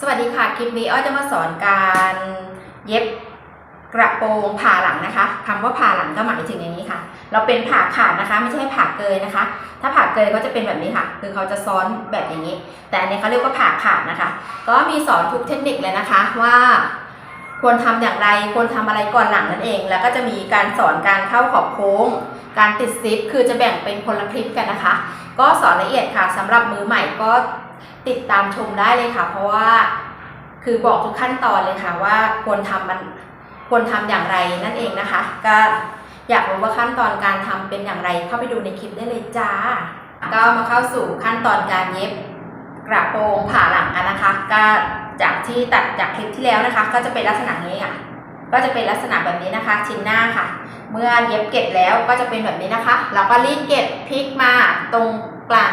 สวัสดีค่ะ คลิปนี้อ้อยจะมาสอนการเย็บกระโปรงผ่าหลังนะคะคำว่าผ่าหลังก็หมายถึงอย่างนี้ค่ะ เราเป็นผ่าขาดนะคะ ไม่ใช่ผ่าเกยนะคะ ถ้าผ่าเกยก็จะเป็นแบบนี้ค่ะ คือเขาจะซ้อนแบบอย่างนี้ แต่อันนี้เขาเรียกว่าผ่าขาดนะคะ ก็มีสอนทุกเทคนิคเลยนะคะว่า ควรทำอย่างไร ควรทำอะไรก่อนหลังนั่นเอง แล้วก็จะมีการสอนการเข้าขอบโค้ง การติดซิป คือจะแบ่งเป็นคนละคลิปกันนะคะ ก็สอนละเอียดค่ะสำหรับมือใหม่ก็ติดตามชมได้เลยค่ะ เพราะว่าคือบอกทุกขั้นตอนเลยค่ะว่าควรทำมันควรทำอย่างไรนั่นเองนะคะ ก็อยากรู้ว่าขั้นตอนการทำเป็นอย่างไร เข้าไปดูในคลิปได้เลยจ้า ก็มาเข้าสู่ขั้นตอนการเย็บกระโปรงผ่าหลังกันนะคะก็ จากที่ตัดจากคลิปที่แล้วนะคะ ก็จะเป็นลักษณะนี้ค่ะ ก็จะเป็นลักษณะแบบนี้นะคะ ชิ้นหน้าค่ะ เมื่อเย็บเกล็ดแล้วก็จะเป็นแบบนี้นะคะ เราก็รีดเกล็ดพลิกมาตรงกลาง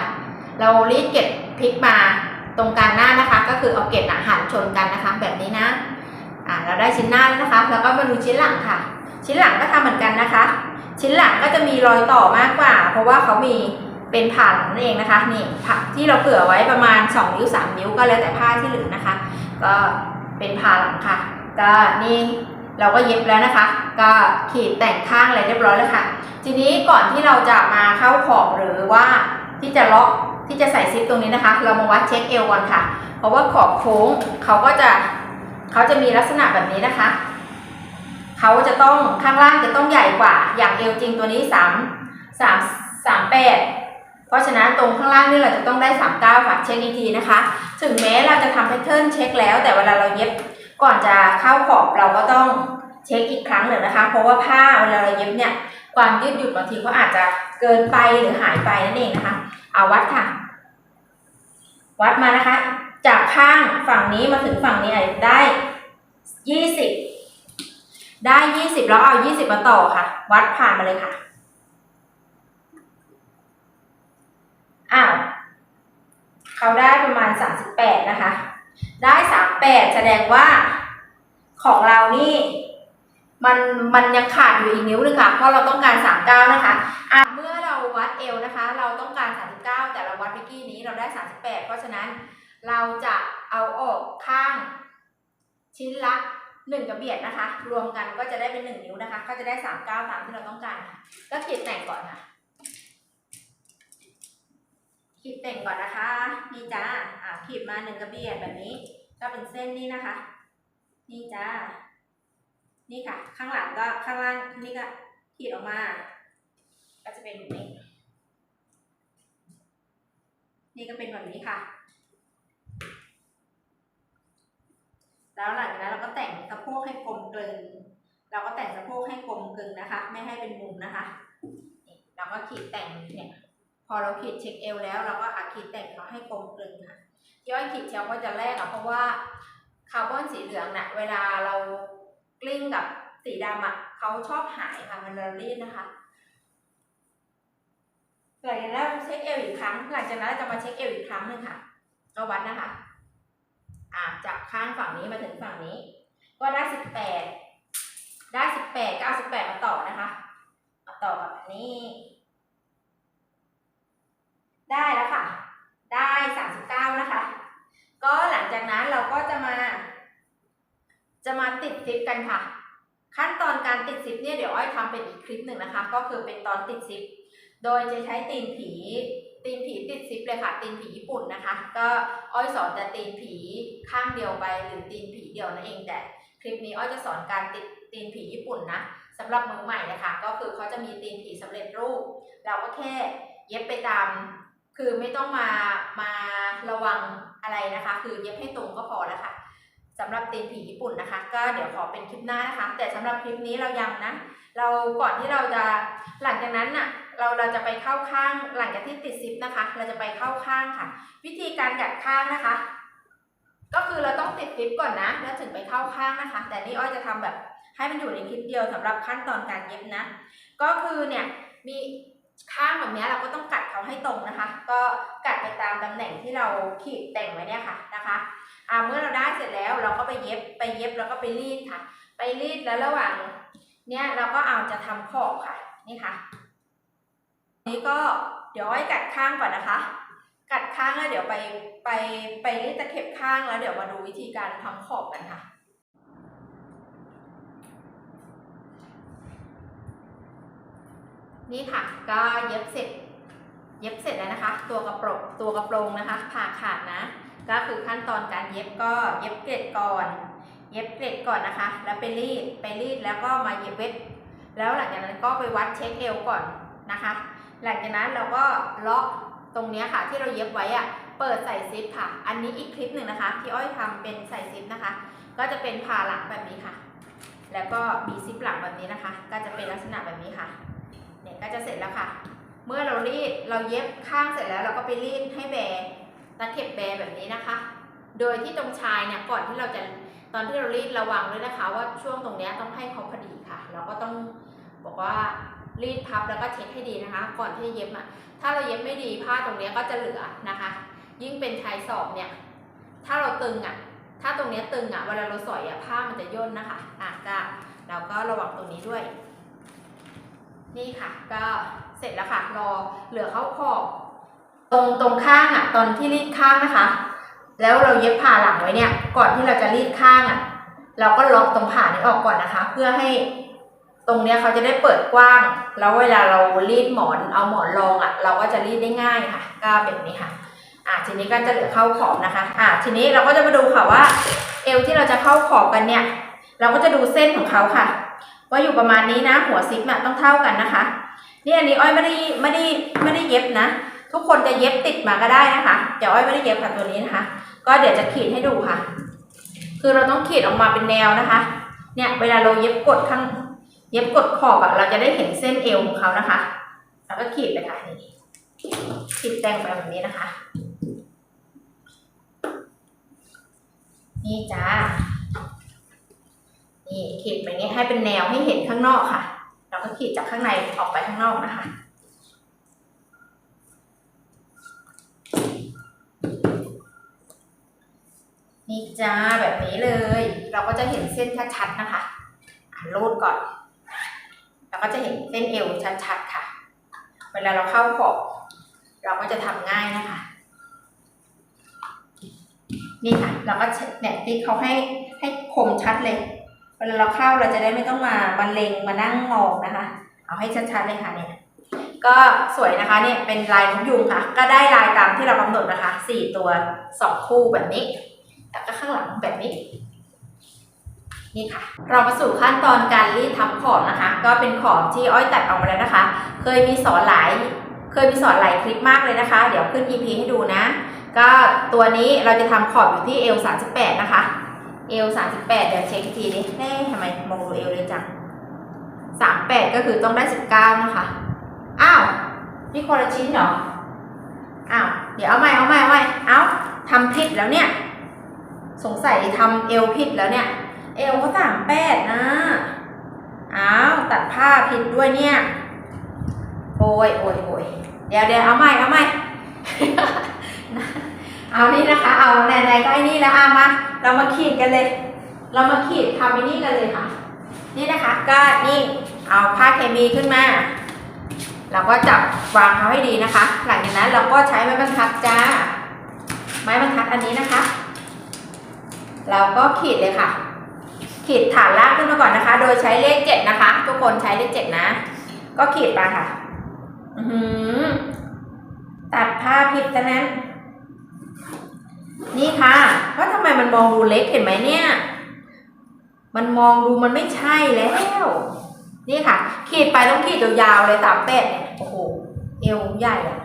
เรารีดเกล็ดพลิกมาตรงกลางหน้านะคะ ก็คือเอาเกล็ดอะหันชนกันนะคะ แบบนี้นะอ่าเราได้ชิ้นหน้าแล้วนะคะ แล้วก็มาดูชิ้นหลังค่ะ ชิ้นหลังก็ทำเหมือนกันนะคะ ชิ้นหลังก็จะมีรอยต่อมากกว่า เพราะว่าเขามีเป็นผ่าหลังนั่นเองนะคะนี่ผ่าที่เราเผื่อไว้ประมาณ2นิ้ว3นิ้วก็แล้วแต่ผ้าที่เหลือนะคะ ก็เป็นผ่าหลังค่ะ ก็นี่เราก็เย็บแล้วนะคะ ก็ขีดแต่งข้างอะไรเรียบร้อยแล้วค่ะ ทีนี้ก่อนที่เราจะมาเข้าขอบหรือว่าที่จะล็อกที่จะใส่ซิปตรงนี้นะคะ เรามาวัดเช็คเอวก่อนค่ะ เพราะว่าขอบโค้งเขาก็จะเขาจะมีลักษณะแบบนี้นะคะเขาจะต้องข้างล่างจะต้องใหญ่กว่า อย่างเอวจริงตัวนี้สามสามสามแปด ราะฉะนั้นตรงข้างล่างนี่เราจะต้องได้สามเก้าค่ะ เช็คอีกทีนะคะ ถึงแม้เราจะทำแพทเทิร์นเช็คแล้ว แต่เวลาเราเย็บก่อนจะเข้าขอบเราก็ต้องเช็คอีกครั้งหนึ่งนะคะ เพราะว่าผ้าเวลาเราเย็บเนี่ยความยืดหยุ่นบางทีก็อาจจะเกินไปหรือหายไปนั่นเองนะคะ เอาวัดค่ะ วัดมานะคะ จากข้างฝั่งนี้มาถึงฝั่งนี้ได้ยี่สิบได้ยี่สิบแล้วเอายี่สิบมาต่อค่ะ วัดผ่านมาเลยค่ะ อ้าวเขาได้ประมาณสามสิบแปดนะคะ ได้สามแสดงว่าของเรานี่มันมันยังขาดอยู่อีกนิ้วหนึงค่ะ เพราะเราต้องการ 39 นะคะอะเมื่อเราวัดเอวนะคะ เราต้องการ 39 แต่เราวัดเมื่อกี้นี้เราได้ 38 เพราะฉะนั้นเราจะเอาออกข้างชิ้นละ1กระเบียดนะคะ รวมกันก็จะได้เป็น1นิ้วนะคะ ก็จะได้39ตามที่เราต้องการค่ะก็ขีดแต่งก่อนค่ะ ขีดแต่งก่อนนะคะ นี่จ้าอะขีดมา1กระเบียดแบบนี้ ก็เป็นเส้นนี้นะคะ นี่จ้า นี่ค่ะ ข้างหลังก็ข้างล่างนี่ก็ขีดออกมา ก็จะเป็นแบบนี้ นี่ก็เป็นแบบนี้ค่ะ แล้วหลังจากนั้นเราก็แต่งสะโพกให้กลมกลืนเราก็แต่งสะโพกให้กลมกลืนนะคะ ไม่ให้เป็นมุมนะคะ เราก็ขีดแต่งเนี่ย อเราขีดเช็คเอวแล้วเราก็อาขีดแต่งเขาให้กลมกลืนค่ะที่ว่าขีดเชลก็จะแรกอะเพราะว่าคาร์บอนสีเหลืองน่ะเวลาเรากลิ้งกับสีดำอะเขาชอบหายค่ะมันเรารีดนะคะหลังจากนั้นเช็คเอวอีกครั้งหลังจากนั้นเราจะมาเช็คเอวอีกครั้งหนึ่งค่ะเอาวัดนะคะอ่าจากข้างฝั่งนี้มาถึงฝั่งนี้ ก็ได้สิบแปดได้สิบแปดก็เอาสิบแปดมาต่อนะคะ มาต่อกับอันนี้ ได้แล้วค่ะ ได้สามสิบเก้านะคะ ก็หลังจากนั้นเราก็จะมา จะมาติดซิปกันค่ะ ขั้นตอนการติดซิปเนี่ยเดี๋ยวอ้อยทำเป็นอีกคลิปหนึ่งนะคะ ก็คือเป็นตอนติดซิป โดยจะใช้ตีนผี ตีนผีติดซิปเลยค่ะ ตีนผีญี่ปุ่นนะคะ ก็อ้อยสอนแต่ตีนผีข้างเดียวไปหรือตีนผีเดียวนั่นเองแต่คลิปนี้อ้อยจะสอนการติดตีนผีญี่ปุ่นนะสำหรับมือใหม่นะคะ ก็คือเขาจะมีตีนผีสำเร็จรูป เราก็แค่เย็บไปตาม คือไม่ต้องมามาระวังอะไรนะคะ คือเย็บให้ตรงก็พอแล้วค่ะสำหรับตีนผีญี่ปุ่นนะคะ ก็เดี๋ยวขอเป็นคลิปหน้านะคะ แต่สำหรับคลิปนี้เรายังนะ เราก่อนที่เราจะหลังจากนั้นน่ะเราเราจะไปเข้าข้างหลังจากที่ติดซิปนะคะ เราจะไปเข้าข้างค่ะ วิธีการกัดข้างนะคะ ก็คือเราต้องติดซิปก่อนนะ แล้วถึงไปเข้าข้างนะคะ แต่นี่อ้อยจะทำแบบให้มันอยู่ในคลิปเดียวสำหรับขั้นตอนการเย็บนะ ก็คือเนี่ยมี ข้างแบบนี้เราก็ต้องกัดเขาให้ตรงนะคะ ก็กัดไปตามตำแหน่งที่เราขีดแต่งไว้เนี่ยค่ะนะคะอ่าเมื่อเราได้เสร็จแล้วเราก็ไปเย็บไปเย็บแล้วก็ไปรีดค่ะ ไปรีดแล้วระหว่างเนี้ยเราก็เอาจะทำขอบค่ะนี่ค่ะ นี่ก็เดี๋ยวไว้กัดข้างก่อนนะคะ กัดข้างแล้วเดี๋ยวไปไปไปรีดตะเข็บข้างแล้วเดี๋ยวมาดูวิธีการทำขอบกันค่ะ นี่ค่ะ ก็เย็บเสร็จ เย็บเสร็จแล้วนะคะ ตัวกระโปรงตัวกระโปรงนะคะ ผ่าขาดนะ ก็คือขั้นตอนการเย็บก็เย็บเกล็ดก่อน เย็บเกล็ดก่อนนะคะ แล้วไปรีดไปรีดแล้วก็มาเย็บเวทแล้วหลังจากนั้นก็ไปวัดเช็คเอวก่อนนะคะ หลังจากนั้นเราก็เลาะตรงนี้ค่ะ ที่เราเย็บไว้อะเปิดใส่ซิปค่ะ อันนี้อีกคลิปหนึ่งนะคะ ที่อ้อยทำเป็นใส่ซิปนะคะ ก็จะเป็นผ่าหลังแบบนี้ค่ะ แล้วก็มีซิปหลังแบบนี้นะคะ ก็จะเป็นลักษณะแบบนี้ค่ะ เนี่ยก็จะเสร็จแล้วค่ะ เมื่อเรารีดเราเย็บข้างเสร็จแล้วเราก็ไปรีดให้แบร์ตะเข็บแบร์แบบนี้นะคะ โดยที่ตรงชายเนี่ยก่อนที่เราจะตอนที่เรารีดระวังด้วยนะคะ ว่าช่วงตรงเนี้ยต้องให้เขาพอดีค่ะ เราก็ต้องบอกว่ารีดพับแล้วก็เช็คให้ดีนะคะ ก่อนที่จะเย็บอะถ้าเราเย็บไม่ดีผ้าตรงเนี้ยก็จะเหลือนะคะ ยิ่งเป็นชายศอกเนี่ยถ้าเราตึงอะถ้าตรงเนี้ยตึงอะเวลาเราสอยอะผ้ามันจะย่นนะคะอะก็เราก็ระวังตรงนี้ด้วย นี่ค่ะ ก็เสร็จแล้วค่ะ รอเหลือเข้าขอบ ตรงตรงข้างอะ ตอนที่รีดข้างนะคะ แล้วเราเย็บผ่าหลังไว้เนี่ย ก่อนที่เราจะรีดข้างอะ เราก็ล็อกตรงผ่านี้ออกก่อนนะคะ เพื่อให้ตรงเนี้ยเขาจะได้เปิดกว้าง แล้วเวลาเรารีดหมอนเอาหมอนรองอะ เราก็จะรีดได้ง่ายค่ะ ก็แบบนี้ค่ะ อะทีนี้ก็จะเหลือเข้าขอบนะคะ อะทีนี้เราก็จะมาดูค่ะว่า เอวที่เราจะเข้าขอบกันเนี่ย เราก็จะดูเส้นของเขาค่ะ ว่าอยู่ประมาณนี้นะ หัวซิปน่ะต้องเท่ากันนะคะนี่อันนี้อ้อยไม่ได้ไม่ได้ไม่ได้เย็บนะ ทุกคนจะเย็บติดมาก็ได้นะคะแต่อ้อยไม่ได้เย็บค่ะตัวนี้นะคะ ก็เดี๋ยวจะขีดให้ดูค่ะ คือเราต้องขีดออกมาเป็นแนวนะคะ เนี่ยเวลาเราเย็บกดข้าง เย็บกดขอบอะเราจะได้เห็นเส้นเอวของเขานะคะ แล้วก็ขีดไปค่ะนี่ขีดแต่งไปแบบนี้นะคะ นี่จ้า นี่ขีดแบบนี้ให้เป็นแนวให้เห็นข้างนอกค่ะ เราก็ขีดจากข้างในออกไปข้างนอกนะคะนี่จ้าแบบนี้เลย เราก็จะเห็นเส้นชัดๆนะคะอะรูดก่อน เราก็จะเห็นเส้นเอวชัดๆค่ะ เวลาเราเข้าขอบเราก็จะทำง่ายนะคะ นี่ค่ะ เราก็เนี่ยติ๊กเขาให้ให้คมชัดเลย วลาเราเข้าเราจะได้ไม่ต้องมาบันเลงมานั่งมองนะคะ เอาให้ชัดๆเลยค่ะเนี่ยก็สวยนะคะเนี่ยเป็นลายนกยุงค่ะ ก็ได้ลายตามที่เรากำหนดนะคะสี่ตัวสองคู่แบบนี้ แล้วก็ข้างหลังแบบนี้นี่ค่ะเรามาสู่ขั้นตอนการรีดทำขอบนะคะ ก็เป็นขอบที่อ้อยตัดออกมาแล้วนะคะ เคยมีสอนหลาย เคยมีสอนหลายคลิปมากเลยนะคะ เดี๋ยวขึ้น EP ให้ดูนะ ก็ตัวนี้เราจะทำขอบอยู่ที่เอล38นะคะ เอล38เดี๋ยวเช็คอีกทีดิแน่ทำไมมองดูเอลเลยจัง38ก็คือต้องได้19นะคะ อ้าว นี่คนละชิ้นเหรอ อ้าว เดี๋ยวเอาใหม่เอาใหม่เอาใหม่เอาทำผิดแล้วเนี่ย สงสัยทำเอวผิดแล้วเนี่ย เอวก็38นะ อ้าว ตัดผ้าผิดด้วยเนี่ย โอ้ยโอ้ยโอ้ยเดี๋ยวเดี๋ยวเอาใหม่เอาใหม่ เอานี่นะคะ เอาไหนๆก็ไอ้นี่แล้วเอามา เรามาขีดกันเลย เรามาขีดทำไอ้นี่กันเลยค่ะ นี่นะคะ ก็นี่เอาผ้าเคมีขึ้นมา เราก็จับวางเขาให้ดีนะคะ หลังจากนั้นเราก็ใช้ไม้บรรทัดจ้า ไม้บรรทัดอันนี้นะคะ เราก็ขีดเลยค่ะ ขีดฐานล่างขึ้นมาก่อนนะคะ โดยใช้เลขเจ็ดนะคะ ทุกคนใช้เลขเจ็ดนะ ก็ขีดไปค่ะ อือหือตัดผ้าผิดซะนั้น นี่ค่ะว่าทำไมมันมองดูเล็กเห็นไหมเนี่ย มันมองดูมันไม่ใช่แล้ว นี่ค่ะ ขีดไปต้องขีดยาวๆเลยสามเป็ดเนี่ยโอ้โหเอวใหญ่อะ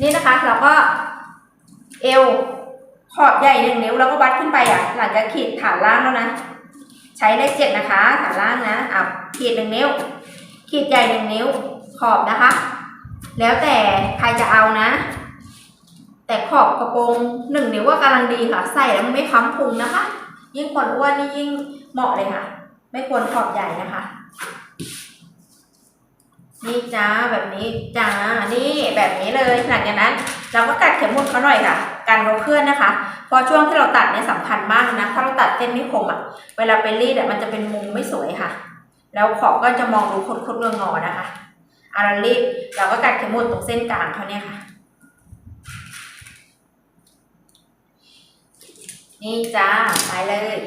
นี่นะคะเราก็เอวขอบใหญ่หนึ่งนิ้วแล้วก็วัดขึ้นไปอะ หลังจากขีดฐานล่างแล้วนะ ใช้เลขเจ็ดนะคะ ฐานล่างนะอะขีดหนึ่งนิ้ว ขีดใหญ่หนึ่งนิ้วขอบนะคะ แล้วแต่ใครจะเอานะ แต่ขอบกระโปรงหนึ่งนิ้วว่ากำลังดีค่ะ ใส่แล้วมันไม่ค้ำพุงนะคะ ยิ่งคนอ้วนนี่ยิ่งเหมาะเลยค่ะ ไม่ควรขอบใหญ่นะคะ นี่จ้าแบบนี้จ้านี่แบบนี้เลยหลังจากนั้น เราก็ตัดเข็มหมุดเขาหน่อยค่ะกันเราเคลื่อนนะคะ พอช่วงที่เราตัดเนี่ยสำคัญมากนะถ้าเราตัดเส้นไม่คมอะ เวลาไปรีดอะมันจะเป็นมุมไม่สวยค่ะ แล้วขอบก็จะมองดูคดๆเงอๆนะคะอารารีดเราก็กัดเข็มหมุดตรงเส้นกลางเขาเนี่ยค่ะ นี่จ้า ไปเลย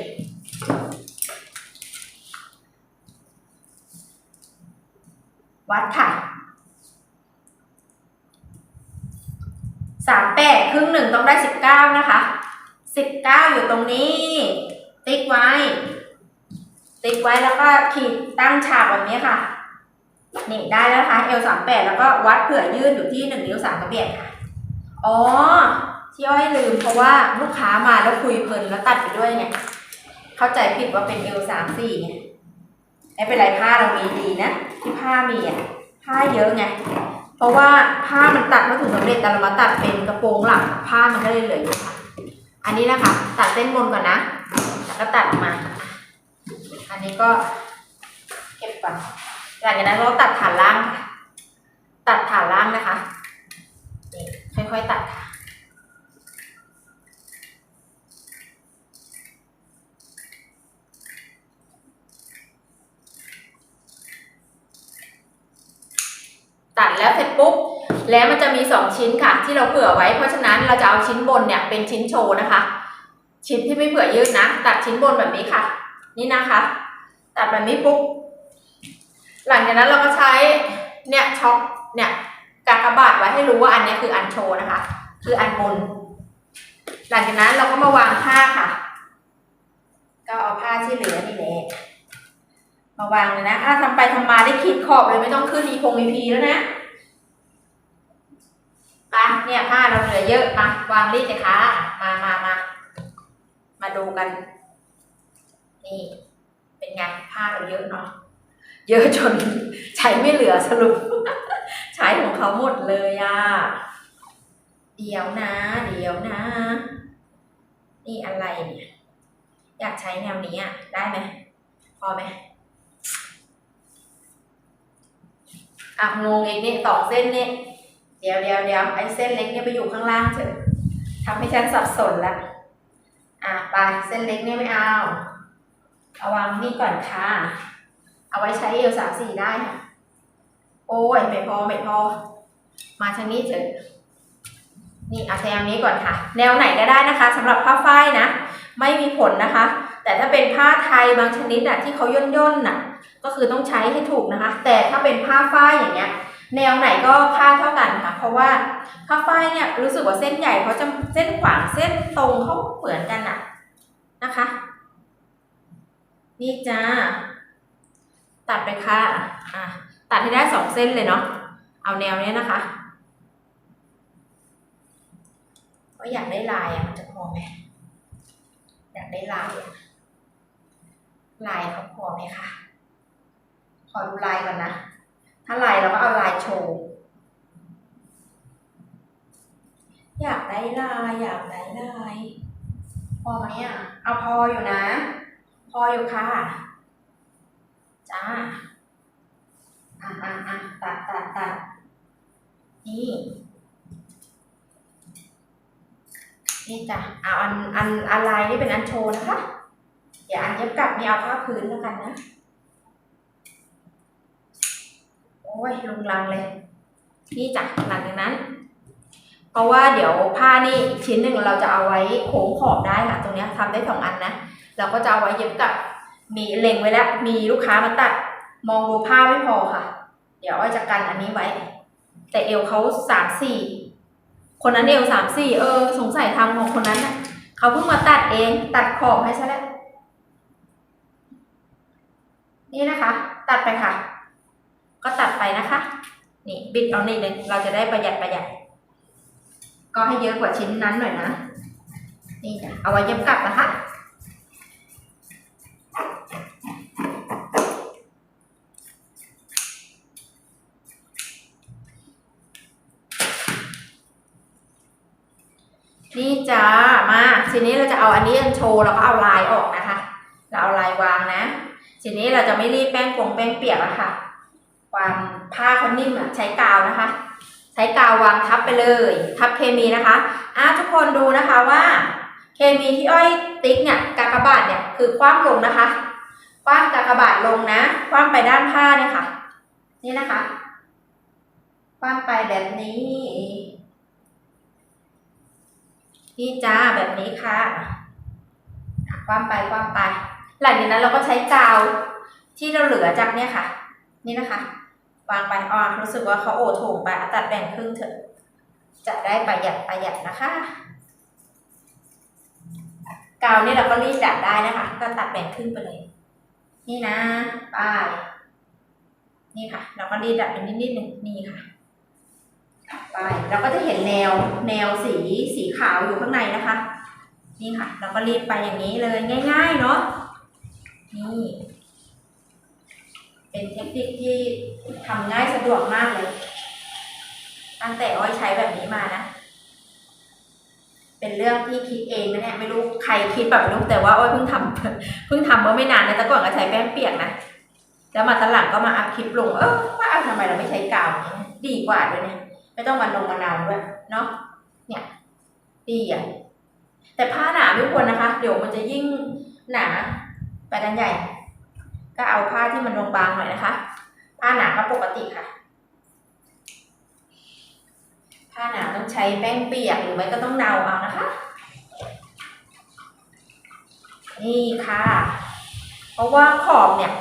วัดค่ะสามแปดครึ่งหนึ่งต้องได้สิบเก้านะคะสิบเก้าอยู่ตรงนี้ ติ๊กไว้ ติ๊กไว้แล้วก็ขีดตั้งฉากแบบนี้ค่ะ นี่ได้แล้วนะคะเอลสามแปดแล้วก็วัดเผื่อยืดอยู่ที่หนึ่งนิ้วสามกระเบียดค่ะ อ๋อ ที่อ้อยลืมเพราะว่าลูกค้ามาแล้วคุยเพลินแล้วตัดไปด้วยไงเข้าใจผิดว่าเป็นเอลสามสี่ไงไม่เป็นไรผ้าเรามีดีนะที่ผ้ามีอะผ้าเยอะไงเพราะว่าผ้ามันตัดมาถึงสำเร็จแต่เรามาตัดเป็นกระโปรงหลังผ้ามันก็เลยเหลืออยู่ค่ะอันนี้นะคะ ตัดเส้นบนก่อนนะแล้วก็ตัดมา อันนี้ก็เก็บก่อนหลังจากนั้นเราตัดฐานล่างค่ะตัดฐานล่างนะคะค่อยๆตัดค่ะ ตัดแล้วเสร็จปุ๊บแล้วมันจะมีสองชิ้นค่ะ ที่เราเผื่อไว้เพราะฉะนั้นเราจะเอาชิ้นบนเนี่ยเป็นชิ้นโชว์นะคะ ชิ้นที่ไม่เผื่อยืดนะ ตัดชิ้นบนแบบนี้ค่ะ นี่นะคะ ตัดแบบนี้ปุ๊บหลังจากนั้นเราก็ใช้เนี่ยช็อคเนี่ยกากบาทไว้ให้รู้ว่าอันนี้คืออันโชว์นะคะ คืออันบน หลังจากนั้นเราก็มาวางผ้าค่ะ ก็เอาผ้าที่เหลือนี่แหละมาวางเลยนะอะทำไปทำมาได้ขีดขอบเลยไม่ต้องขึ้นอีพงอีพีแล้วนะ ปะเนี่ยผ้าเราเหลือเยอะมาวางรีดเลยค่ะมามามามาดูกัน นี่ เป็นไงผ้าเราเยอะเนาะเยอะจนใช้ไม่เหลือสรุป ใช้ของเขาหมดเลยอะเดี๋ยวนะ เดี๋ยวนะ นี่อะไรเนี่ยอยากใช้แนวนี้อะได้ไหมพอไหมอะงงอีกนี่สองเส้นนี่ ดี๋ยวเดี๋ยวเดี๋ยวไอ้เส้นเล็กเนี่ยไปอยู่ข้างล่างเถอะทำให้ฉันสับสนละ อะไปเส้นเล็กเนี่ยไม่เอา เอาวางนี่ก่อนค่ะ เอาไว้ใช้เอวสามสี่ได้ค่ะ โอ้ยไม่พอไม่พอ มาทางนี้เถอะ นี่เอาแนวนี้ก่อนค่ะ แนวไหนก็ได้นะคะสำหรับผ้าฝ้ายนะ ไม่มีผลนะคะ แต่ถ้าเป็นผ้าไทยบางชนิดอะที่เขาย่นย่นๆน่ะก็คือต้องใช้ให้ถูกนะคะ แต่ถ้าเป็นผ้าฝ้ายอย่างเงี้ย แนวไหนก็ค่าเท่ากันค่ะ เพราะว่าผ้าฝ้ายเนี่ยรู้สึกว่าเส้นใหญ่เขาจะเส้นขวางเส้นตรงเขาเหมือนกันอะนะคะ นี่จ้าตัดไปค่ะอะ ตัดให้ได้สองเส้นเลยเนาะเอาแนวเนี้ยนะคะว่าอยากได้ลายอะมันจะพอไหมอยากได้ลายอะลายเขาพอไหมคะขอดูลายก่อนนะ ถ้าลายเราก็เอาลายโชว์ อยากได้ลายอยากได้ลาย พอไหมอะ เอาพออยู่นะ พออยู่ค่ะ จ้า อะอะอะตัดตัดตัดนี่นี่จ้ะเอาอันอันอันลายนี่เป็นอันโชว์นะคะ เดี๋ยวอันเย็บกลับนี่เอาผ้าพื้นแล้วกันนะ โอ้ยลุงลังเลย นี่จ้ะหลังจากนั้น เพราะว่าเดี๋ยวผ้านี่อีกชิ้นหนึ่งเราจะเอาไว้โค้งขอบได้ค่ะ ตรงนี้ยทำได้สองอันนะ เราก็จะเอาไว้เย็บกับ มีเล็งไว้แล้ว มีลูกค้ามาตัด มองดูผ้าไม่พอค่ะ เดี๋ยวอ้อยจะกันอันนี้ไว้ แต่เอวเขาสามสี่คนนั้นเอวสามสี่เออ สงสัยทำของคนนั้นน่ะเขาเพิ่งมาตัดเอง ตัดขอบให้ซะแล้วนี่นะคะ ตัดไปค่ะ ก็ตัดไปนะคะ นี่บิดเอานี่เลยเราจะได้ประหยัดประหยัด ก็ให้เยอะกว่าชิ้นนั้นหน่อยนะ นี่จ้ะเอาไว้เย็บกลับนะคะนี่จ้ามาทีนี้เราจะเอาอันนี้อันโชว์แล้วก็เอาลายออกนะคะ เราเอาลายวางนะ ทีนี้เราจะไม่รีดแป้งปงแป้งเปียกอะค่ะ วางผ้าเขานิ่มอะใช้กาวนะคะ ใช้กาววางทับไปเลย ทับเคมีนะคะอะทุกคนดูนะคะว่า เคมีที่อ้อยติ๊กเนี่ยกากบาทเนี่ยคือคว้างลงนะคะคว้างกากบาทลงนะคว้างไปด้านผ้าเนี่ยค่ะ นี่นะคะคว้างไปแบบนี้นี่จ้าแบบนี้ค่ะความไปความไป หลังจากนั้นเราก็ใช้กาวที่เราเหลือจากเนี่ยค่ะ นี่นะคะ วางไปอ่อนรู้สึกว่าเขาโอโถงไปตัดแบ่งครึ่งเถอะ จะได้ประหยัดประหยัดนะคะกาวนี่เราก็รีดดัดได้นะคะ ก็ตัดแบ่งครึ่งไปเลย นี่นะป้ายนี่ค่ะ เราก็รีดดัดเป็นนิดๆหนึ่งนี่ค่ะไปเราก็จะเห็นแนวแนวสีสีขาวอยู่ข้างในนะคะ นี่ค่ะ เราก็รีดไปอย่างนี้เลยง่าย ๆ เนาะนี่ เป็นเทคนิคที่ทำง่ายสะดวกมากเลย ตั้งแต่อ้อยใช้แบบนี้มานะ เป็นเรื่องที่คิดเองนะเนี่ยไม่รู้ใครคิดแบบไม่รู้แต่ว่าอ้อยเพิ่งทำเพิ่งทำเมื่อไม่นานนะแต่ก่อนก็ใช้แป้งเปียกนะแล้วมาตอนหลังก็มาอัพคลิปลงเออว่าเอาทำไมเราไม่ใช้กาวดีกว่าด้วยเนี่ยไม่ต้องมาลงมะนาวด้วยเนาะเนี่ยดีอะแต่ผ้าหนาไม่ควรนะคะ เดี๋ยวมันจะยิ่งหนาไปด้านใหญ่ ก็เอาผ้าที่มันบางๆหน่อยนะคะ ผ้าหนาก็ปกติค่ะ ผ้าหนาต้องใช้แป้งเปียกหรือไม่ก็ต้องเดาเอานะคะ นี่ค่ะ เพราะว่าขอบเนี่ย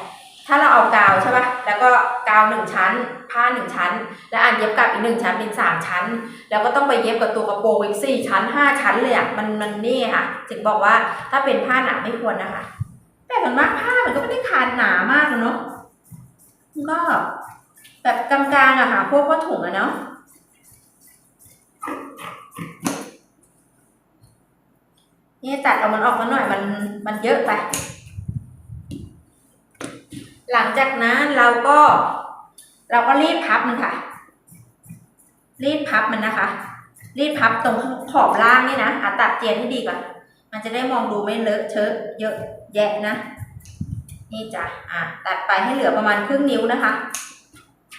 ถ้าเราเอากาวใช่ปะแล้วก็กาวหนึ่งชั้น ผ้าหนึ่งชั้น แล้วอันเย็บกลับอีกหนึ่งชั้นเป็นสามชั้น แล้วก็ต้องไปเย็บกับตัวกระโปรงอีกสี่ชั้นห้าชั้นเลยอะ มันมันนี่ค่ะ ถึงบอกว่าถ้าเป็นผ้าหนาไม่ควรนะคะ แต่ส่วนมากผ้ามันก็ไม่ได้คานหนามากเนาะมันก็แบบกลางๆอะค่ะ พวกผ้าถุงอะเนาะนี่ตัดเอามันออกมาหน่อยมันมันเยอะไป หลังจากนั้นเราก็ เราก็รีดพับมันค่ะ รีดพับมันนะคะ รีดพับตรงขอบล่างนี่นะอะตัดเจียนให้ดีก่อนมันจะได้มองดูไม่เลอะเทอะเยอะ แยะนะ นี่จ้ะอะตัดไปให้เหลือประมาณครึ่งนิ้วนะคะ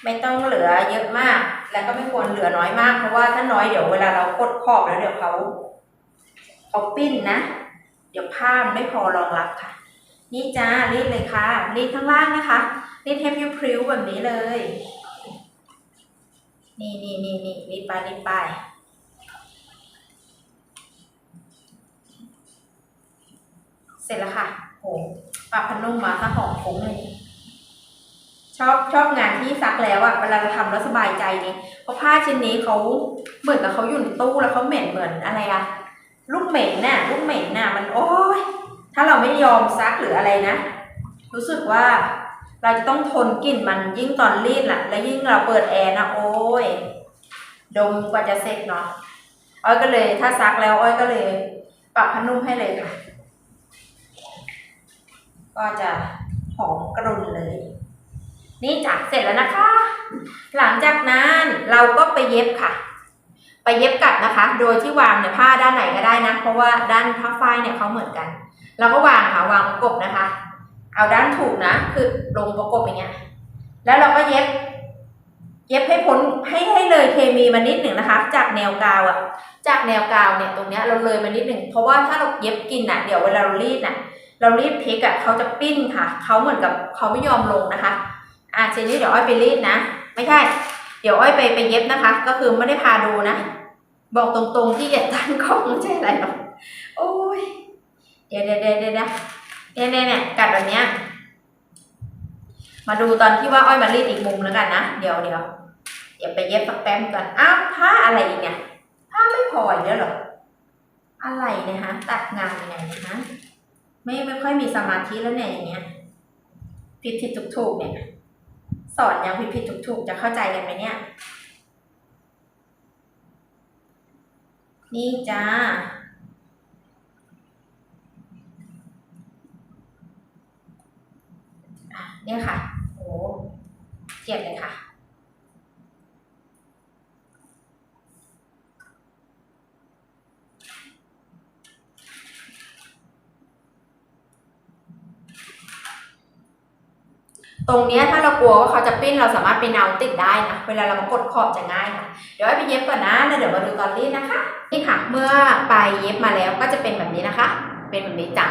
ไม่ต้องเหลือเยอะมาก แล้วก็ไม่ควรเหลือน้อยมาก เพราะว่าถ้าน้อยเดี๋ยวเวลาเรากดขอบแล้วเดี๋ยวเขาเขาปิ้นนะ เดี๋ยวผ้ามันไม่พอรองรับค่ะ นี่จ้ารีดเลยค่ะรีดข้างล่างนะคะรีดให้พริ้วแบบนี้เลย นี่นี่นี่นี่รีดไปรีดไป เสร็จแล้วค่ะโหปรับพันนุ่มมาถ้าหอมฟุ้งเลยชอบชอบงานที่ซักแล้วอะเวลาเราทำแล้วสบายใจนี่เพราะผ้าชิ้นนี้เขาเหมือนกับเขาอยู่ในตู้แล้วเขาเหม็นเหมือนอะไรอะลูกเหม็นน่ะลูกเหม็นน่ะมันโอ้ยถ้าเราไม่ยอมซักหรืออะไรนะ รู้สึกว่าเราจะต้องทนกลิ่นมันยิ่งตอนรีดล่ะ แล้วยิ่งเราเปิดแอร์นะโอ้ยดมกว่าจะเสร็จเนาะอ้อยก็เลย ถ้าซักแล้วอ้อยก็เลยปรับผ้านุ่มให้เลยค่ะ ก็จะหอมกรุ่นเลย นี่จ้ะเสร็จแล้วนะคะ หลังจากนั้นเราก็ไปเย็บค่ะ ไปเย็บกลับนะคะ โดยที่วางเนี่ยผ้าด้านไหนก็ได้นะ เพราะว่าด้านผ้าฝ้ายเนี่ยเขาเหมือนกัน เราก็วางค่ะวางประกบนะคะ เอาด้านถูกนะ คือลงประกบอย่างเงี้ย แล้วเราก็เย็บ เย็บให้พ้นให้ให้เลยเคมีมานิดหนึ่งนะคะ จากแนวกาวอะจากแนวกาวเนี่ยตรงเนี้ยเราเลยมานิดหนึ่งเพราะว่าถ้าเราเย็บกินน่ะเดี๋ยวเวลาเรารีดน่ะ เรารีดพลิกอะเขาจะปิ้นค่ะ เขาเหมือนกับเขาไม่ยอมลงนะคะ อะทีนี้เดี๋ยวอ้อยไปรีดนะ ไม่ใช่ เดี๋ยวอ้อยไปไปเย็บนะคะ ก็คือไม่ได้พาดูนะ บอกตรงๆที่อย่าตั้งกล้องไม่ใช่อะไรหรอก โอ้ย เดี๋ยวเดี๋ยวเดี๋ยวเดี๋ยวเนี่ยเนี่ยเนี่ยกัดแบบเนี้ย มาดูตอนที่ว่าอ้อยมารีดอีกมุมแล้วกันนะ เดี๋ยวเดี๋ยวเดี๋ยวไปเย็บสักแป๊บก่อน อ้าวผ้าอะไรอีกเนี่ย ผ้าไม่พออีกแล้วหรอ อะไรเนี่ยฮะ ตัดงานยังไงเนะ ไม่ไม่ค่อยมีสมาธิแล้วเนี่ยอย่างเงี้ยผิดผิดถูกถูกเนี่ย สอนอยังผิดผิดถูกถูกจะเข้าใจกันไหมเนี่ย นี่จ้าเนี่ยค่ะโอ้เจียดเลยค่ะ ตรงนี้ถ้าเรากลัวว่าเขาจะปิ้นเราสามารถไปเนาติดได้นะเวลาเรามกดขอบจะง่ายค่ะเดี๋ยวให้ไปเย็บก่อนนะแล้วเดี๋ยวมาดูตอนรีดนะคะนี่ค่ะเมื่อไปเย็บมาแล้วก็จะเป็นแบบนี้นะคะ เป็นแบบนี้จ้ะ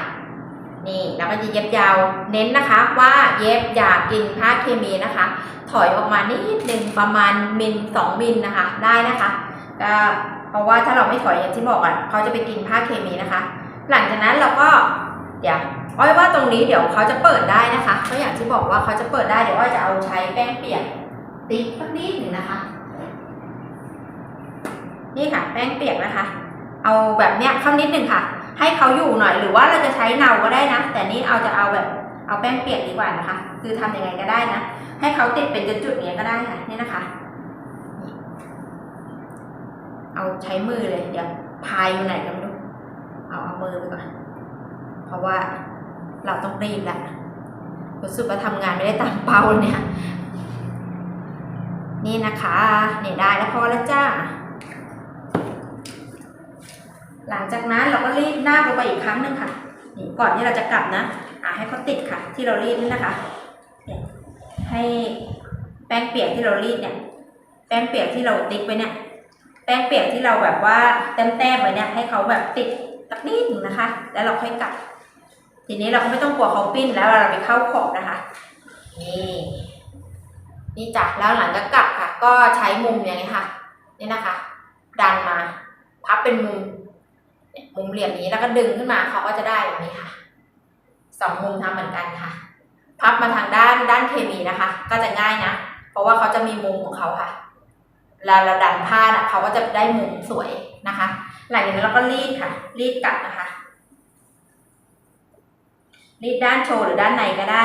นี่แล้วก็จะเย็บยาวเน้นนะคะ ว่าเย็บอย่ากินผ้าเคมีนะคะ ถอยออกมานิดหนึ่งประมาณมิลสองมิลนะคะ ได้นะคะก็เพราะว่าถ้าเราไม่ถอยอย่างที่บอกอะเขาจะไปกินผ้าเคมีนะคะ หลังจากนั้นเราก็ เดี๋ยวอ้อยว่าตรงนี้เดี๋ยวเขาจะเปิดได้นะคะก็อย่างที่บอกว่าเขาจะเปิดได้เดี๋ยวอ้อยจะเอาใช้แป้งเปียกติ๊กสักนิดหนึ่งนะคะ นี่ค่ะ แป้งเปียกนะคะ เอาแบบเนี้ยเข้านิดหนึ่งค่ะ ให้เขาอยู่หน่อยหรือว่าเราจะใช้เนาก็ได้นะ แต่นี่เอาจะเอาแบบเอาแป้งเปียกดีกว่านะคะ คือทำยังไงก็ได้นะ ให้เขาติดเป็นจุดๆเงี้ยก็ได้ค่ะ นี่นะคะ เอาใช้มือเลยเดี๋ยวพายอยู่ไหนกันไม่รู้เอาเอามือไปก่อน เพราะว่าเราต้องรีบแหละรู้สึกว่าทำงานไม่ได้ตามเป้าเนี่ย นี่นะคะเนี่ยได้แล้วพอแล้วจ้า หลังจากนั้นเราก็รีดหน้าลงไปอีกครั้งหนึ่งค่ะนี่ก่อนที่เราจะกลับนะอ่าให้เขาติดค่ะ ที่เรารีดนี่นะคะให้แป้งเปียกที่เรารีดเนี่ย แป้งเปียกที่เราติ๊กไว้เนี่ย แป้งเปียกที่เราแบบว่าแต้มๆไว้เนี่ยให้เขาแบบติดตักนิดนึงนะคะ แล้วเราค่อยกลับ ทีนี้เราก็ไม่ต้องกลัวเขาปิ้นแล้วเราไปเข้าขอบนะคะ นี่นี่จ้ะแล้วหลังจากกลับค่ะ ก็ใช้มุมอย่างนี้ค่ะนี่นะคะ ดันมาพับเป็นมุมมุมเหลี่ยมนี้แล้วก็ดึงขึ้นมาเขาก็จะได้แบบนี้ค่ะสองมุมทำเหมือนกันค่ะ พับมาทางด้านด้านเคมีนะคะ ก็จะง่ายนะ เพราะว่าเขาจะมีมุมของเขาค่ะแล้วเราดันผ้านะเขาก็จะได้มุมสวยนะคะ หลังจากนั้นเราก็รีดค่ะ รีดกลับนะคะ รีดด้านโชว์หรือด้านในก็ได้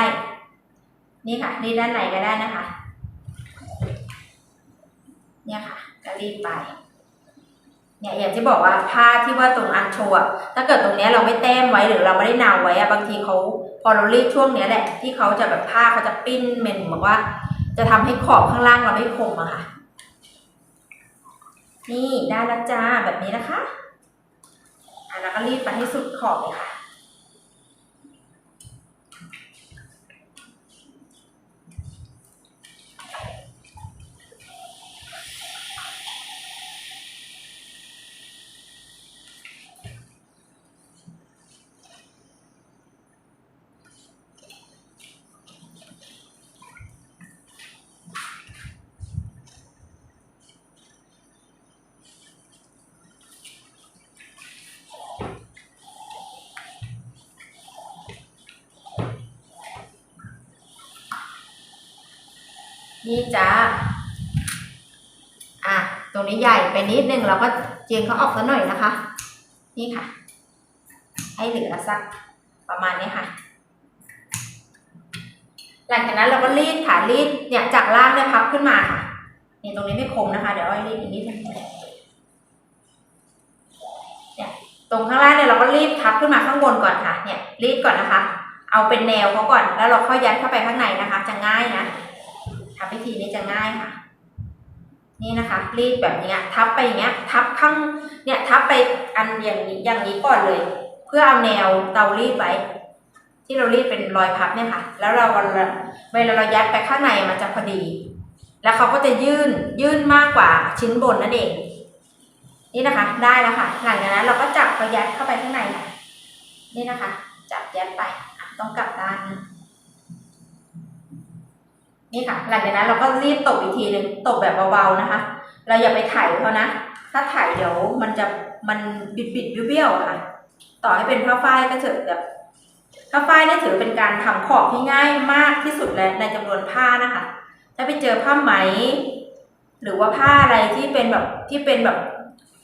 นี่ค่ะ รีดด้านในก็ได้นะคะ เนี่ยค่ะ ก็รีดไป เนี่ยอย่างที่บอกว่าผ้าที่ว่าตรงอันโชว์ถ้าเกิดตรงเนี้ยเราไม่แต้มไว้หรือเราไม่ได้นาวไว้อะบางทีเขาพอเรารีดช่วงเนี้ยแหละ ที่เขาจะแบบผ้าเขาจะปิ้นเมนเหมือนว่า จะทำให้ขอบข้างล่างเราไม่คมอะค่ะ นี่ได้แล้วจ้าแบบนี้นะคะอะแล้วก็รีดไปให้สุดขอบเลยค่ะ นี่จ้าอะตรงนี้ใหญ่ไปนิดนึงเราก็เจียงเขาออกสักหน่อยนะคะ นี่ค่ะ ให้เหลือสักประมาณนี้ค่ะ หลังจากนั้นเราก็รีดค่ะรีดเนี่ยจากล่างเนี่ยพับขึ้นมาค่ะนี่ตรงนี้ไม่คมนะคะ เดี๋ยวอ้อยรีดอีกนิดนึงเนี่ยตรงข้างล่างเนี่ยเราก็รีดพับขึ้นมาข้างบนก่อนค่ะ เนี่ยรีดก่อนนะคะ เอาเป็นแนวเขาก่อนแล้วเราค่อยยัดเข้าไปข้างในนะคะ จะง่ายนะ ทำวิธีนี้จะง่ายค่ะ นี่นะคะ รีดแบบนี้ทับไปอย่างเงี้ย ทับข้างเนี่ยทับไปอันอย่างนี้อย่างนี้ก่อนเลย เพื่อเอาแนวเตารีดไว้ ที่เรารีดเป็นรอยพับเนี่ยค่ะ แล้วเราเวลาเรายัดไปข้างในมันจะพอดี แล้วเขาก็จะยื่นยื่นมากกว่าชิ้นบนนั่นเองนี่นะคะ ได้แล้วค่ะ หลังจากนั้นเราก็จับเขายัดเข้าไปข้างในค่ะนี่นะคะ จับยัดไปต้องกลับด้าน นี่ค่ะ หลังจากนั้นเราก็รีบตบอีกทีหนึ่งตบแบบเบาๆนะคะ เราอย่าไปไถเขานะ ถ้าไถเดี๋ยวมันจะมันบิดบิดเบี้ยวๆอะค่ะ ต่อให้เป็นผ้าฝ้ายก็เถอะแบบผ้าฝ้ายนี่ถือเป็นการทำขอบที่ง่ายมากที่สุดแล้วในจำนวนผ้านะคะ ถ้าไปเจอผ้าไหม หรือว่าผ้าอะไรที่เป็นแบบที่เป็นแบบ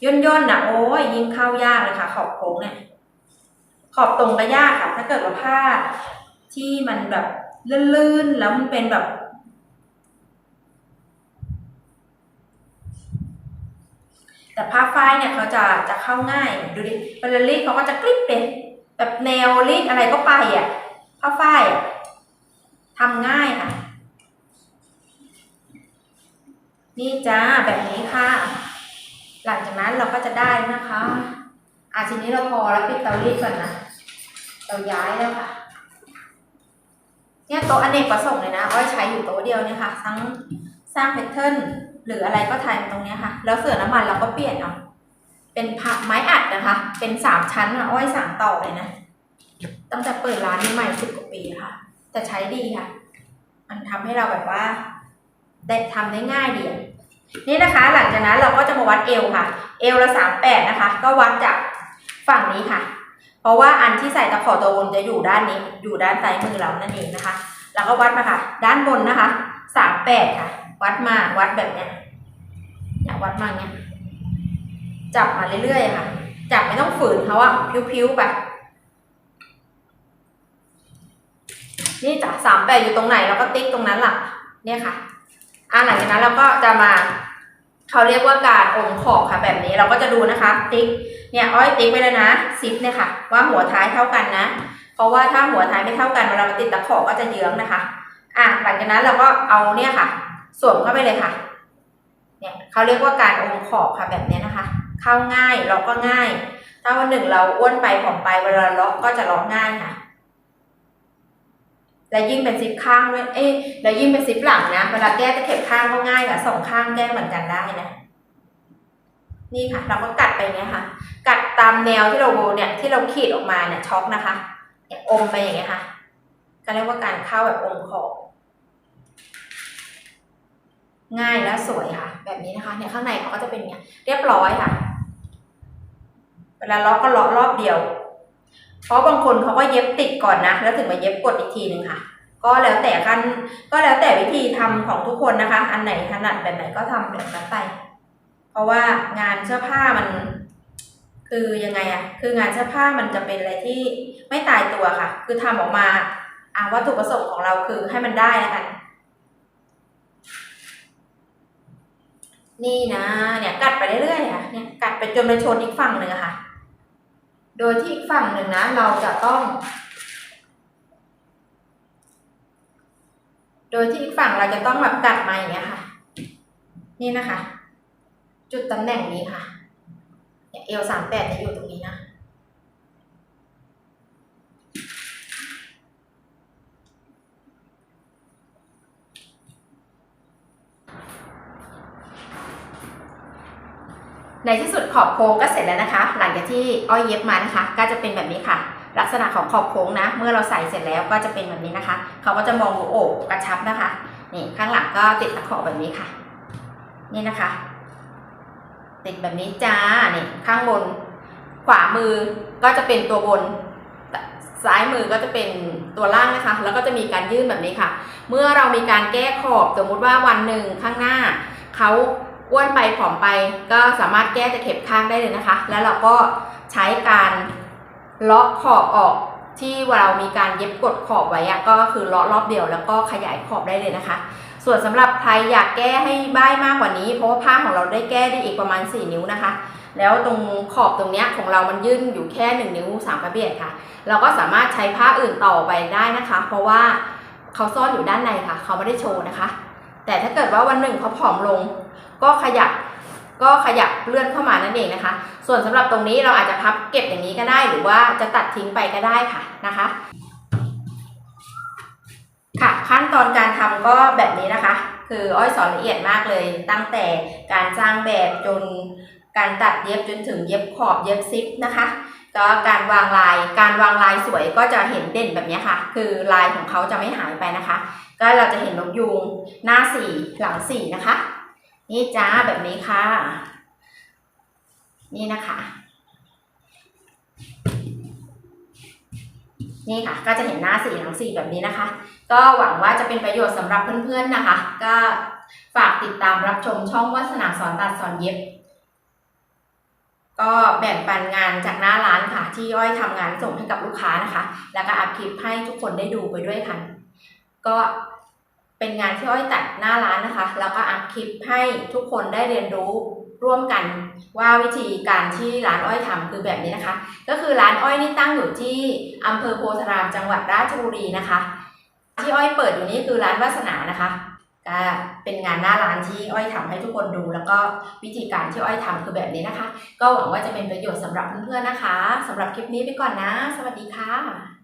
ย่นๆนะโอ้ยยิ่งเข้ายากเลยค่ะ ขอบโค้งเนี่ย ขอบตรงก็ยากค่ะ ถ้าเกิดว่าผ้าที่มันแบบลื่นๆแล้วมันเป็นแบบ แต่ผ้าฝ้ายเนี่ยเขาจะจะเข้าง่ายดูดิเวลารีดเขาก็จะกริบเลยแบบแนวรีดอะไรก็ไปอะผ้าฝ้ายทำง่ายค่ะ นี่จ้าแบบนี้ค่ะ หลังจากนั้นเราก็จะได้นะคะอาทีนี้เราพอแล้วปิดเตารีดก่อนนะเราย้ายแล้วค่ะเนี่ยโต๊ะอเนกประสงค์เลยนะอ้อยใช้อยู่โต๊ะเดียวเนี่ยค่ะ ทั้งสร้างแพทเทิร์น หรืออะไรก็ทายตรงเนี้ยค่ะ แล้วเสือน้ำมันเราก็เปลี่ยนเอาเป็นผ้าไม้อัดนะคะ เป็นสามชั้นค่ะอ้อยสามต่อเลยนะตั้งแต่เปิดร้านนี้ใหม่สิบกว่าปีค่ะ แต่ใช้ดีค่ะ มันทำให้เราแบบว่า ได้ทำได้ง่ายดีอะนี่นะคะ หลังจากนั้นเราก็จะมาวัดเอวค่ะ เอวละสามแปดนะคะ ก็วัดจากฝั่งนี้ค่ะพเพราะว่าอันที่ใส่ตะขอตัวบนจะอยู่ด้านนี้ อยู่ด้านซ้ายมือเรานั่นเองนะคะ แล้วก็วัดมาค่ะ ด้านบนนะคะสามแปดค่ะ วัดมาวัดแบบเนี้ยเนี่ยวัดมาเนี้ยจับมาเรื่อยๆค่ะ จับไม่ต้องฝืนเขาอะพิ้วๆไปนี่จ้ะสามแปดอยู่ตรงไหนเราก็ติ๊กตรงนั้นล่ะ เนี่ยค่ะอ่าหลังจากนั้นเราก็จะมาเขาเรียกว่าการอมขอบค่ะ แบบนี้เราก็จะดูนะคะ ติ๊กเนี่ยอ้อยติ๊กไปเลยนะซิปเนี่ยค่ะ ว่าหัวท้ายเท่ากันนะ เพราะว่าถ้าหัวท้ายไม่เท่ากันเวลาเราติดตะขอก็จะเยื้องนะคะ อะหลังจากนั้นเราก็เอาเนี่ยค่ะ สวมเข้าไปเลยค่ะ เนี่ยเขาเรียกว่าการอมขอบค่ะแบบนี้นะคะ เข้าง่ายล็อกก็ง่าย ถ้าวันหนึ่งเราอ้วนไปผอมไปเวลาล็อกก็จะล็อกง่ายค่ะ และยิ่งเป็นซิปข้างด้วย เอ๊ะแล้วยิ่งเป็นซิปหลังนะ เวลาแก้ตะเข็บข้างก็ง่ายค่ะสองข้างแก้เหมือนกันได้นะ นี่ค่ะ เราก็กัดไปเนี้ยค่ะ กัดตามแนวที่เราเนี่ยที่เราขีดออกมาเนี่ยช็อกนะคะอมไปอย่างเงี้ยค่ะก็เรียกว่าการเข้าแบบอมขอบ ง่ายและสวยค่ะ แบบนี้นะคะเนี่ยข้างในเขาก็จะเป็นเนี่ยเรียบร้อยค่ะ เวลาล็อกก็ล็อกรอบเดียว เพราะบางคนเขาก็เย็บติดก่อนนะ แล้วถึงมาเย็บกดอีกทีหนึ่งค่ะ ก็แล้วแต่ขั้นก็แล้วแต่วิธีทำของทุกคนนะคะ อันไหนถนัดแบบไหนก็ทำแบบนั้นไปเพราะว่างานเสื้อผ้ามันคือยังไงอะคืองานเสื้อผ้ามันจะเป็นอะไรที่ไม่ตายตัวค่ะ คือทำออกมาอ่าวัตถุประสงค์ของเราคือให้มันได้แล้วกัน นี่นะเนี่ยกัดไปเรื่อยๆค่ะเนี่ยกัดไปจนไปชนอีกฝั่งหนึ่งค่ะ โดยที่อีกฝั่งหนึ่งนะ เราจะต้อง โดยที่อีกฝั่งเราจะต้องแบบกัดมาอย่างเงี้ยค่ะ นี่นะคะ จุดตำแหน่งนี้ค่ะเอลสามแปดจะอยู่ตรงนี้นะ ในที่สุดขอบโค้งก็เสร็จแล้วนะคะ หลังจากที่อ้อยเย็บมานะคะ ก็จะเป็นแบบนี้ค่ะ ลักษณะของขอบโค้งนะ เมื่อเราใส่เสร็จแล้วก็จะเป็นแบบนี้นะคะ เขาก็จะมองดูโอบกระชับนะคะ นี่ข้างหลังก็ติดตะขอแบบนี้ค่ะ นี่นะคะ ติดแบบนี้จ้านี่ข้างบน ขวามือก็จะเป็นตัวบนซ้ายมือก็จะเป็นตัวล่างนะคะ แล้วก็จะมีการยื่นแบบนี้ค่ะ เมื่อเรามีการแก้ขอบสมมติว่าวันหนึ่งข้างหน้าเขา อ้วนไปผอมไปก็สามารถแก้ตะเข็บข้างได้เลยนะคะ แล้วเราก็ใช้การเลาะขอบออกที่เรามีการเย็บกดขอบไว้อะก็คือเลาะรอบเดียวแล้วก็ขยายขอบได้เลยนะคะ ส่วนสำหรับใครอยากแก้ให้บ้ายมากกว่านี้ เพราะว่าผ้าของเราได้แก้ได้อีกประมาณ 4 นิ้วนะคะ แล้วตรงขอบตรงนี้ของเรามันยื่นอยู่แค่ 1 นิ้ว3กระเบียดค่ะ เราก็สามารถใช้ผ้าอื่นต่อไปได้นะคะ เพราะว่าเขาซ่อนอยู่ด้านในค่ะ เขาไม่ได้โชว์นะคะ แต่ถ้าเกิดว่าวันหนึ่งเขาผอมลง ก็ขยับก็ขยับเลื่อนเข้ามานั่นเองนะคะ ส่วนสำหรับตรงนี้เราอาจจะพับเก็บอย่างนี้ก็ได้หรือว่าจะตัดทิ้งไปก็ได้ค่ะนะคะ ค่ะขั้นตอนการทำก็แบบนี้นะคะ คืออ้อยสอนละเอียดมากเลย ตั้งแต่การสร้างแบบจนการตัดเย็บจนถึงเย็บขอบเย็บซิปนะคะก็การวางลาย การวางลายสวยก็จะเห็นเด่นแบบนี้ค่ะ คือลายของเขาจะไม่หายไปนะคะ ก็เราจะเห็นนกยูงหน้าสี่หลังสี่นะคะ นี่จ้าแบบนี้ค่ะ นี่นะคะ นี่ค่ะ ก็จะเห็นหน้าสีหลังสี่แบบนี้นะคะ ก็หวังว่าจะเป็นประโยชน์สำหรับเพื่อนๆนะคะ ก็ฝากติดตามรับชมช่องวาสนาสอนตัดสอนเย็บ ก็แบ่งปันงานจากหน้าร้านค่ะ ที่ย่อยทำงานส่งให้กับลูกค้านะคะ แล้วก็อัพคลิปให้ทุกคนได้ดูไปด้วยค่ะก็ เป็นงานที่อ้อยตัดหน้าร้านนะคะ แล้วก็อัพคลิปให้ทุกคนได้เรียนรู้ร่วมกันว่าวิธีการที่ร้านอ้อยทำคือแบบนี้นะคะ ก็คือร้านอ้อยนี่ตั้งอยู่ที่อำเภอโพธารามจังหวัดราชบุรีนะคะ ที่อ้อยเปิดอยู่นี่คือร้านวาสนานะคะก็เป็นงานหน้าร้านที่อ้อยทำให้ทุกคนดู แล้วก็วิธีการที่อ้อยทำคือแบบนี้นะคะ ก็หวังว่าจะเป็นประโยชน์สำหรับเพื่อนๆนะคะสำหรับคลิปนี้ไปก่อนนะ สวัสดีค่ะ